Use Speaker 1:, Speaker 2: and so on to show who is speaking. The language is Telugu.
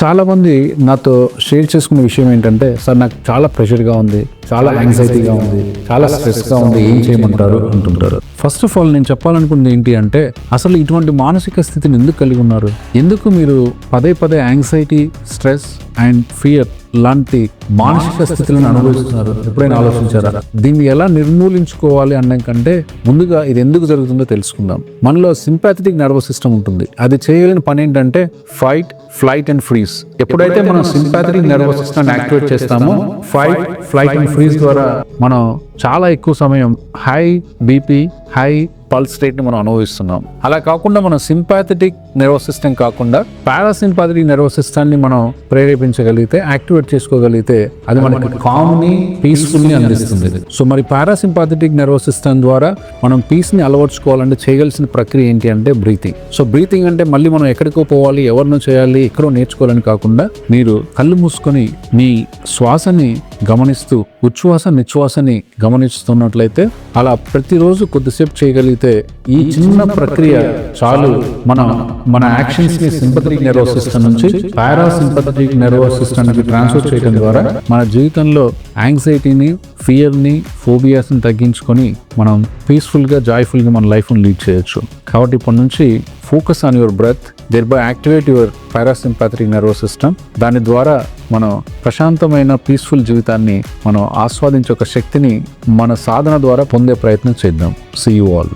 Speaker 1: చాలామంది నాతో షేర్ చేసుకునే విషయం ఏంటంటే సార్ నాకు చాలా ప్రెషర్గా ఉంది. చాలా యాంగ్జైటీగా ఉంది. చాలా స్ట్రెస్గా ఉంది. ఏం చేయమంటారు? అంటుంటారు. ఫస్ట్ ఆఫ్ ఆల్ నేను చెప్పాలనుకుంది ఏంటి అంటే అసలు ఇటువంటి మానసిక స్థితిని ఎందుకు కలిగి ఉన్నారు? ఎందుకు మీరు పదే పదే యాంగ్జైటీ స్ట్రెస్ అండ్ ఫియర్ లాంటి మానసిక స్థితులను అనుభవిస్తున్నారు? ఎప్పుడైనా ఆలోచించారా? దీన్ని ఎలా నిర్మూలించుకోవాలి అన్న కంటే ముందుగా ఇది ఎందుకు జరుగుతుందో తెలుసుకుందాం. మనలో సింపాథెటిక్ నర్వస్ సిస్టమ్ ఉంటుంది. అది చేయలేని పని ఏంటంటే ఫైట్ ఫ్లైట్ అండ్ ఫ్రీజ్ ఎప్పుడైతే మనం సింపాథెటిక్ నర్వస్ సిస్టమ్ యాక్టివేట్ చేస్తామో ఫైట్ ఫ్లైట్ అండ్ ఫ్రీజ్ ద్వారా మనం చాలా ఎక్కువ సమయం హై బీపీ హై పల్స్ రేట్ని మనం అనుభవిస్తున్నాం. అలా కాకుండా మనం సింపాథెటిక్ నర్వస్ సిస్టమ్ కాకుండా పారాసింపాథెటిక్ నర్వస్ సిస్టమ్ని మనం ప్రేరేపించగలిగితే యాక్టివేట్ చేసుకోగలిగితే అది మనకి కామ్ని పీస్ఫుల్ని అందిస్తుంది. సో మరి పారాసింపాథెటిక్ నర్వస్ సిస్టమ్ ద్వారా మనం పీస్ని అలవర్చుకోవాలంటే చేయగలిసిన ప్రక్రియ ఏంటి అంటే బ్రీతింగ్ సో బ్రీతింగ్ అంటే మళ్ళీ మనం ఎక్కడికో పోవాలి ఎవరినో చేయాలి ఎక్కడో నేర్చుకోవాలని కాకుండా మీరు కళ్ళు మూసుకొని మీ శ్వాసని గమనిస్తూ ఉచ్ఛ్వాస నిశ్వాసని గమనిస్తున్నట్లయితే అలా ప్రతిరోజు కొద్దిసేపు చేయగలిగితే ఈ చిన్న ప్రక్రియ చాలు. మన మన యాక్షన్స్ని సింపథటిక్ నెర్వస్ సిస్టమ్ నుంచి పారాసింపథటిక్ నెర్వస్ సిస్టమ్కి ట్రాన్స్ఫర్ చేయడం ద్వారా మన జీవితంలో యాంగ్జైటీని ఫియర్ని ఫోబియాస్ని తగ్గించుకొని మనం పీస్ఫుల్గా జాయ్ఫుల్గా మన లైఫ్ లీడ్ చేయొచ్చు. కాబట్టి ఇప్పటి నుంచి focus on your breath thereby activate your parasympathetic nervous system దాని ద్వారా మనం ప్రశాంతమైన పీస్ఫుల్ జీవితాన్ని మనం ఆస్వాదించే ఒక శక్తిని మన సాధన ద్వారా పొందే ప్రయత్నం చేద్దాం. See you all